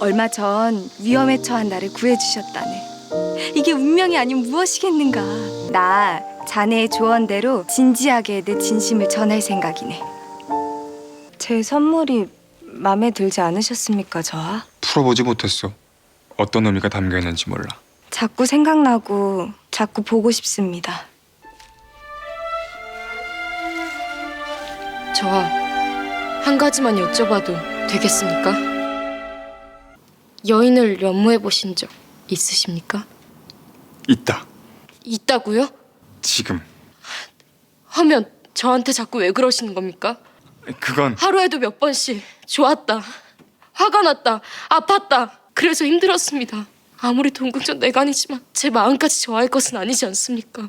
얼마 전 위험에 처한 나를 구해주셨다네. 이게 운명이 아닌 무엇이겠는가. 나 자네의 조언대로 진지하게 내 진심을 전할 생각이네. 제 선물이 마음에 들지 않으셨습니까, 저하? 풀어보지 못했어. 어떤 의미가 담겨 있는지 몰라. 자꾸 생각나고 자꾸 보고 싶습니다. 저와 한 가지만 여쭤봐도 되겠습니까? 여인을 연모해 보신 적 있으십니까? 있다. 있다고요? 지금. 하면 저한테 자꾸 왜 그러시는 겁니까? 그건 하루에도 몇 번씩 좋았다, 화가 났다, 아팠다. 그래서 힘들었습니다. 아무리 동궁전 내간이지만 제 마음까지 좋아할 것은 아니지 않습니까?